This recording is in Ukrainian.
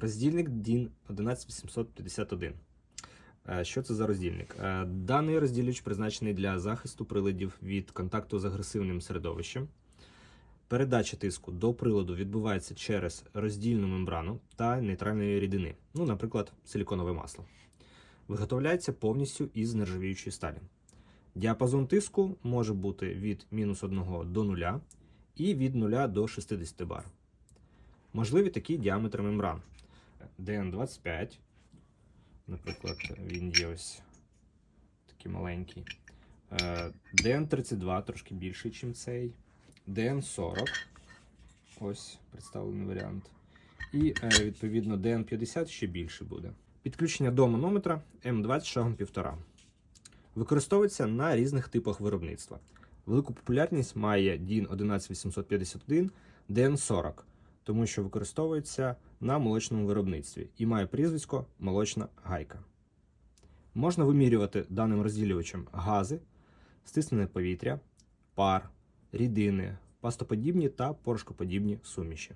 Роздільник DIN 11851. Е, Що це за роздільник? Е, Даний розділювач призначений для захисту приладів від контакту з агресивним середовищем. Передача тиску до приладу відбувається через роздільну мембрану та нейтральної рідини, ну, наприклад, силіконове масло. Виготовляється повністю із нержавіючої сталі. Діапазон тиску може бути від мінус 1 до 0 і від 0 до 60 бар. Можливі такі діаметри мембран. DN25, наприклад, він є ось такий маленький. Е, DN32 трошки більший, ніж цей. DN40, ось представлений варіант. І е, відповідно DN50 ще більше буде. Підключення до манометра М20 шагом 1,5. Використовується на різних типах виробництва. Велику популярність має DIN 11851 DN40, тому що використовується на молочному виробництві і має прізвисько молочна гайка. Можна вимірювати даним розділювачем гази, стиснене повітря, пар, рідини, пастоподібні та порошкоподібні суміші.